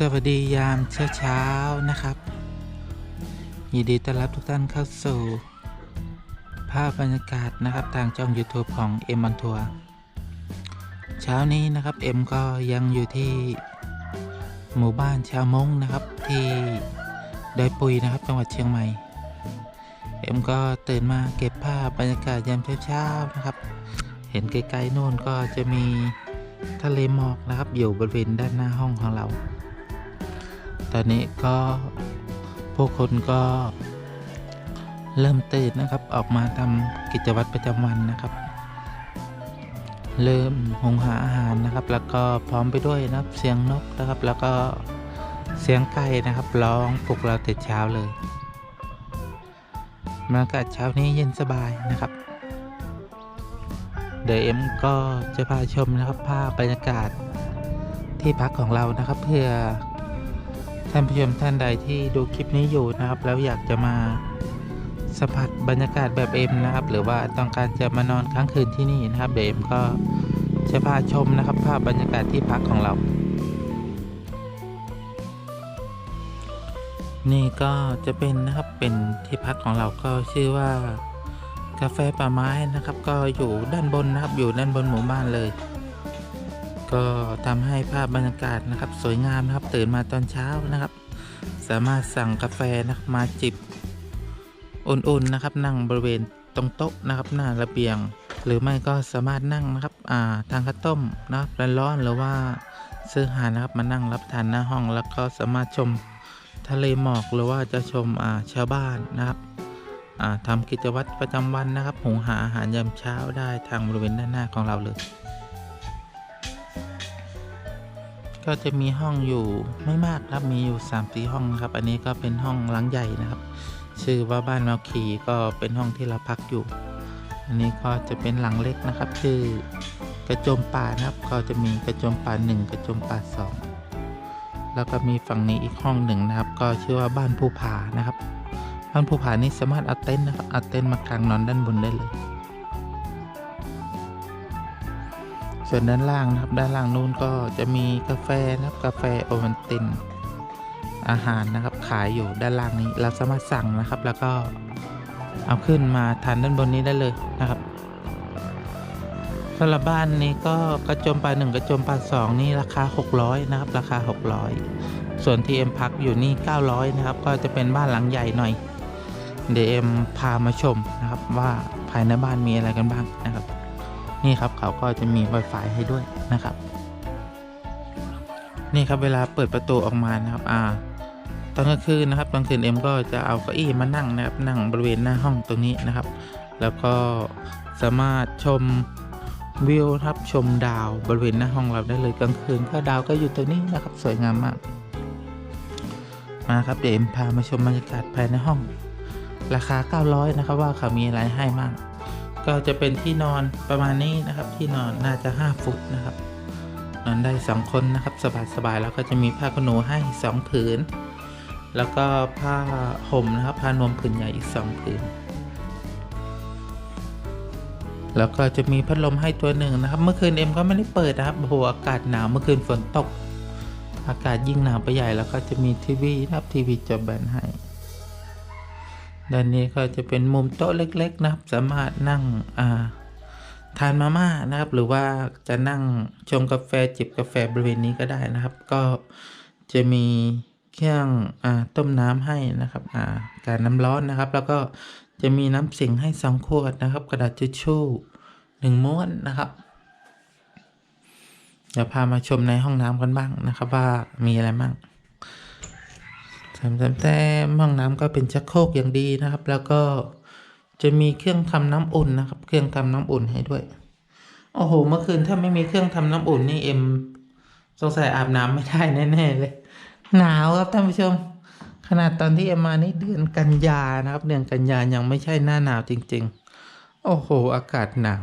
สวัสดียามเช้าเช้านะครับ ยินดีต้อนรับทุกท่านเข้าสู่ ภาพบรรยากาศนะครับทางช่อง YouTube ของเอ็มบันทัวเช้านี้นะครับเอ็มก็ยังอยู่ที่หมู่บ้านชาวมงนะครับที่ดอยปุยนะครับจังหวัดเชียงใหม่ เอ็มก็ตื่นมาเก็บภาพบรรยากาศยามเช้าๆนะครับ เห็นไกลๆโน่นก็จะมีทะเลหมอกนะครับ อยู่บริเวณด้านหน้าห้องของเรา อนนี้ก็ผู้คนก็เริ่มตื่นนะครับ ออกมาทำกิจวัตรประจำวันนะครับ เริ่มหุงหาอาหารนะครับ แล้วก็พร้อมไปด้วยนะครับเสียงนกนะครับ แล้วก็เสียงไก่นะครับร้องปลุกเราแต่เช้าเลยบรรยากาศเช้านี้เย็นสบายนะครับ เดี๋ยวเอ็มก็จะพาชมนะครับภาพบรรยากาศที่พักของเรานะครับ เพื่อ ท่านผู้ชมท่านใดที่ดูคลิปนี้อยู่นะครับ แล้วอยากจะมาสัมผัสบรรยากาศแบบเอ็มนะครับ หรือว่าต้องการจะมานอนค้างคืนที่นี่นะครับเดี๋ยวเอ็มก็จะพาชมนะครับภาพบรรยากาศที่พักของเรา นี่ก็จะเป็นนะครับเป็นที่พักของเราก็ชื่อว่ากาแฟป่าไม้นะครับ ก็อยู่ด้านบนนะครับอยู่ด้านบนหมู่บ้านเลย ก็ทำให้ภาพบรรยากาศนะครับ สวยงามนะครับ ตื่นมาตอนเช้านะครับ สามารถสั่งกาแฟนะครับมาจิบอุ่นๆนะครับ นั่งบริเวณตรงโต๊ะนะครับหน้าระเบียง หรือไม่ก็สามารถนั่งนะครับอ่าทานข้าวต้มนะครับร้อนๆหรือว่าซื้ออาหารนะครับมานั่งรับทานหน้าห้อง แล้วก็สามารถชมทะเลหมอกหรือว่าจะชมอ่าชาวบ้านนะครับอ่าทำกิจวัตรประจำวันนะครับ หุงหาอาหารยามเช้าได้ทางบริเวณด้านหน้าของเราเลย ก็จะมีห้องอยู่ไม่มากครับมีอยู่3ามสี่ห้องนะครับ อันนี้ก็เป็นห้องหลังใหญ่นะครับ ชื่อว่าบ้านแมวขีก็เป็นห้องที่เราพักอยู่ อันนี้ก็จะเป็นหลังเล็กนะครับ ชื่อกระโจมป่านะครับก็จะมีกระโจมป่าหนึ่งกระโจมป่าสองแล้วก็มีฝั่งนี้อีกห้องหนึ่งนะครับ ก็ชื่อว่าบ้านภูผานะครับบ้านภูผานี่สามารถเอาเต็นท์นะครับเอาเต็นท์มากางนอนด้านบนได้เลย ส่วนด้านล่างนะครับด้านล่างนู้นก็จะมีกาแฟนะครับกาแฟโอวัลตินอาหารนะครับขายอยู่ด้านล่างนี้เราสามารถสั่งนะครับ แล้วก็เอาขึ้นมาทานด้านบนนี้ได้เลยนะครับสำหรับบ้านนี้ก็กระจมปลาหนึ่งกระจมปลาสองนี่ราคา 600 นะครับ ราคา 600 ส่วนที่เอ็มพักอยู่นี่ 900 นะครับ ก็จะเป็นบ้านหลังใหญ่หน่อยเดี๋ยวเอ็มพามาชมนะครับว่าภายในบ้านมีอะไรกันบ้างนะครับ นี่ครับเขาก็จะมี Wi-Fi ให้ด้วยนะครับ นี่ครับเวลาเปิดประตูออกมานะครับอ่าตอนกลางคืนนะครับกลางคืนเอ็มก็จะเอาเก้าอี้มานั่งนะครับนั่งบริเวณหน้าห้องตรงนี้นะครับ แล้วก็สามารถชมวิวครับชมดาวบริเวณหน้าห้องเราได้เลยกลางคืนก็ดาวก็อยู่ตรงนี้นะครับสวยงามมากมาครับเดี๋ยวเอ็มพามาชมบรรยากาศภายในห้อง ราคา 900 นะครับว่าเขามีอะไรให้มั่งก็ ก็จะเป็นที่นอนประมาณนี้นะครับที่นอนน่าจะ 5 ฟุตนะครับ นอนได้ 2 คนนะครับ สบายๆแล้วก็จะมีผ้าขนหนูให้ 2 ผืน แล้วก็ผ้าห่มนะครับผ้านวมผืนใหญ่อีก 2 ผืน แล้วก็จะมีพัดลมให้ตัวหนึ่งนะครับ เมื่อคืนเอ็มก็ไม่ได้เปิดนะครับโอ้โหอากาศหนาวเมื่อคืนฝนตก อากาศยิ่งหนาวไปใหญ่แล้วก็จะมีทีวีนะครับทีวีจอแบนให้ ด้านนี้ก็จะเป็นมุมโต๊ะเล็ก ๆ นะครับ สามารถนั่งาทานมาม่านะครับ หรือว่าจะนั่งชงกาแฟจิบกาแฟบริเวณนี้ก็ได้นะครับ ก็จะมีเครื่องอต้มน้ำให้นะครับาการน้ำร้อนนะครับ แล้วก็จะมีน้ำสิงให้สองขวดนะครับ กระดาษทิชชู่หนึ่งม้วนนะครับเดี๋ยวพามาชมในห้องน้ำกันบ้างนะครับ ว่ามีอะไรบ้าง สามสามแต้มห้องน้ำก็เป็นชักโครกอย่างดีนะครับ แล้วก็จะมีเครื่องทำน้ำอุ่นนะครับ เครื่องทำน้ำอุ่นให้ด้วย โอ้โห เมื่อคืนถ้าไม่มีเครื่องทำน้ำอุ่นนี่เอ็มสงสัยอาบน้ำไม่ได้แน่ๆเลย หนาวครับท่านผู้ชม ขนาดตอนที่เอ็มมานี่เดือนกันยานะครับ เดือนกันยายังไม่ใช่หน้าหนาวจริง ๆ โอ้โห อากาศหนาว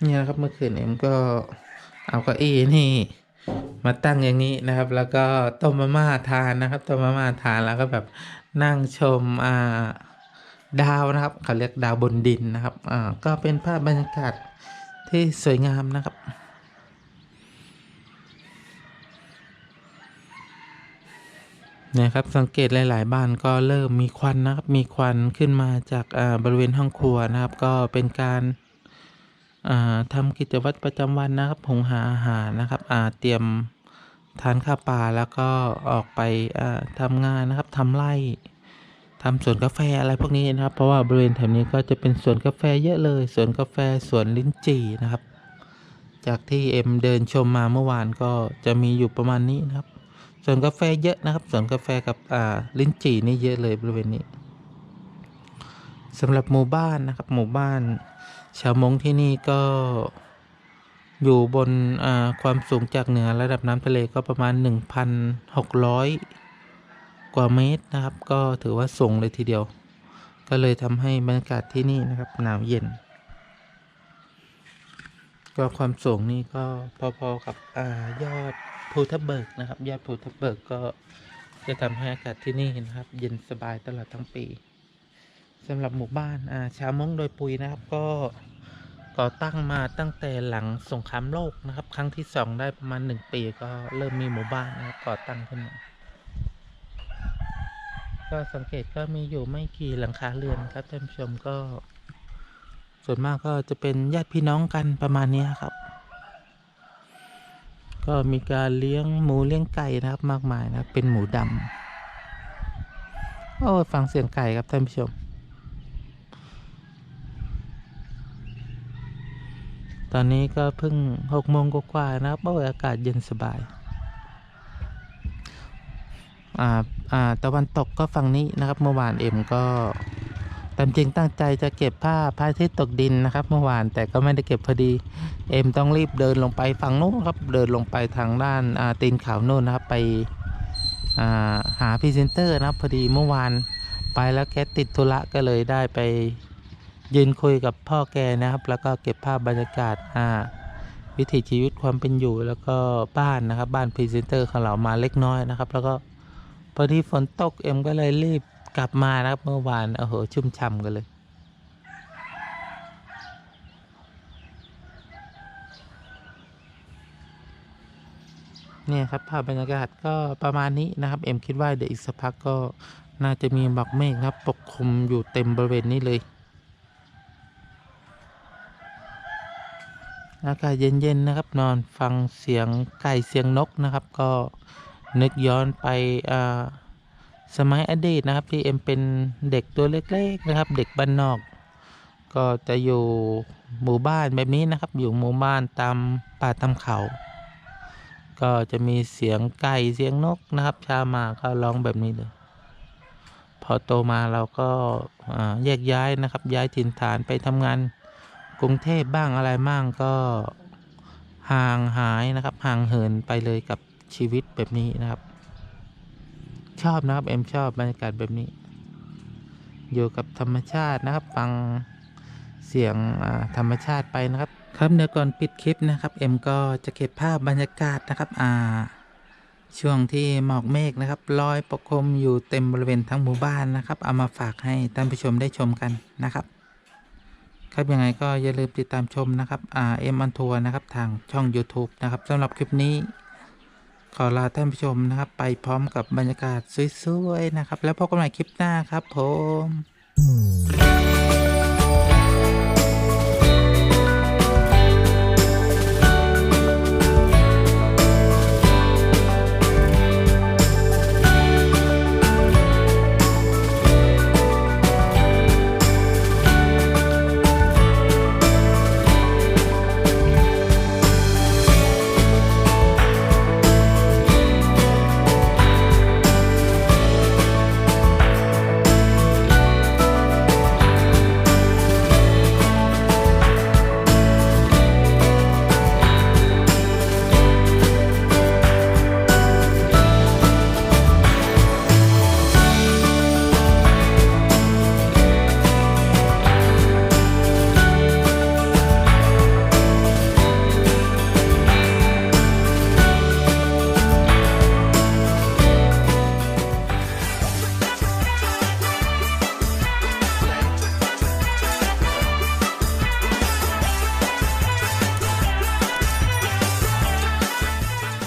เนี่ยนะครับเมื่อคืนเอ็มก็เอาเก้าอี้นี่ มาตั้งอย่างนี้นะครับ แล้วก็ต้มมาม่าทานนะครับต้มมาม่าทานแล้วก็แบบนั่งชมอ่าดาวนะครับเขาเรียกดาวบนดินนะครับอ่าก็เป็นภาพบรรยากาศที่สวยงามนะครับนะครับสังเกตหลาย ๆ บ้านก็เริ่มมีควันนะครับ มีควันขึ้นมาจากบริเวณห้องครัวนะครับ ก็เป็นการ ทำกิจวัตรประจำวันนะครับหุงหาอาหารนะครับเตรียมทานข้าวปลาแล้วก็ออกไปอ่าทำงานนะครับทำไร่ทำสวนกาแฟอะไรพวกนี้นะครับ เพราะว่าบริเวณแถวนี้ก็จะเป็นสวนกาแฟเยอะเลยสวนกาแฟสวนลิ้นจี่นะครับ จากที่เอ็มเดินชมมาเมื่อวานก็จะมีอยู่ประมาณนี้นะครับสวนกาแฟเยอะนะครับสวนกาแฟกับลิ้นจี่นี่เยอะเลยบริเวณนี้สำหรับหมู่บ้านนะครับหมู่บ้าน ชาวมงที่นี่ก็อยู่บนความสูงจากเหนือระดับน้ำทะเลก็ประมาณ 1,600 กว่าเมตรนะครับ ก็ถือว่าสูงเลยทีเดียว ก็เลยทำให้บรรยากาศที่นี่นะครับหนาวเย็น ก็ความสูงนี่ก็พอๆกับอยอดภูทับเบิกนะครับ ยอดภูทับเบิกก็จะทำให้อากาศที่นี่นะครับ เย็นสบายตลอดทั้งปี สำหรับหมู่บ้านอาชาวมงโดยปุยนะครับก็ก่อตั้งมาตั้งแต่หลังสงครามโลกนะครับ ครั้งที่สองได้ประมาณหนึ่งปีก็เริ่มมีหมู่บ้านนะครับก่อตั้งขึ้นมาก็สังเกตก็มีอยู่ไม่กี่หลังคาเรือนครับท่านผู้ชมก็ ส่วนมากก็จะเป็นญาติพี่น้องกันประมาณนี้ครับ ก็มีการเลี้ยงหมูเลี้ยงไก่นะครับมากมายนะเป็นหมูดำโอ้ฟังเสียงไก่ครับท่านผู้ชม ตอนนี้ก็เพิ่งหกโมงกว่าๆนะครับโอ้ยอากาศเย็นสบาย อ่า อ่า ตะวันตกก็ฝั่งนี้นะครับ เมื่อวานเอ็มก็ตามจริงตั้งใจจะเก็บผ้าพระอาทิตย์ตกดินนะครับ เมื่อวานแต่ก็ไม่ได้เก็บพอดี เอ็มต้องรีบเดินลงไปฝั่งนู้นครับ เดินลงไปทางด้านาตีนเขาโน่นนะครับ ไปอ่าหาพรีเซนเตอร์นะครับพอดีเมื่อวานไปแล้วแกติดธุระก็เลยได้ไป ยืนคุยกับพ่อแกนะครับ แล้วก็เก็บภาพบรรยากาศอ่าวิถีชีวิตความเป็นอยู่แล้วก็บ้านนะครับ บ้านพรีเซนเตอร์ของเรามาเล็กน้อยนะครับ แล้วก็พอดีฝนตกเอ็มก็เลยรีบกลับมานะครับ เมื่อวานโอ้โหชุ่มฉ่ำกันเลย เนี่ยครับภาพบรรยากาศก็ประมาณนี้นะครับ เอ็มคิดว่าเดี๋ยวอีกสักพักก็น่าจะมีหมอกเมฆครับปกคลุมอยู่เต็มบริเวณนี้เลย อากาศเย็นๆนะครับ นอนฟังเสียงไก่เสียงนกนะครับ ก็นึกย้อนไปสมัยอดีตนะครับ ที่เอ็มเป็นเด็กตัวเล็กๆนะครับ เด็กบ้านนอก ก็จะอยู่หมู่บ้านแบบนี้นะครับ อยู่หมู่บ้านตามป่าตามเขา ก็จะมีเสียงไก่เสียงนกนะครับ ชามาก็ร้องแบบนี้เลยพอโตมาเราก็แยกย้ายนะครับ ย้ายถิ่นฐานไปทำงาน กรุงเทพบ้างอะไรบ้างก็ห่างหายนะครับ ห่างเหินไปเลยกับชีวิตแบบนี้นะครับ ชอบนะครับ เอ็มชอบบรรยากาศแบบนี้ อยู่กับธรรมชาตินะครับ ฟังเสียงธรรมชาติไปนะครับ ครับเดี๋ยวก่อนปิดคลิปนะครับ เอ็มก็จะเก็บภาพบรรยากาศนะครับอ่าช่วงที่หมอกเมฆนะครับลอยปกคลุมอยู่เต็มบริเวณทั้งหมู่บ้านนะครับ เอามาฝากให้ท่านผู้ชมได้ชมกันนะครับ ครับยังไงก็อย่าลืมติดตามชมนะครับอ่าเอ็มอันทัวร์นะครับทางช่อง YouTube นะครับสำหรับคลิปนี้ ขอลาท่านผู้ชมนะครับ ไปพร้อมกับบรรยากาศสวยๆนะครับ แล้วพบกันใหม่คลิปหน้าครับผม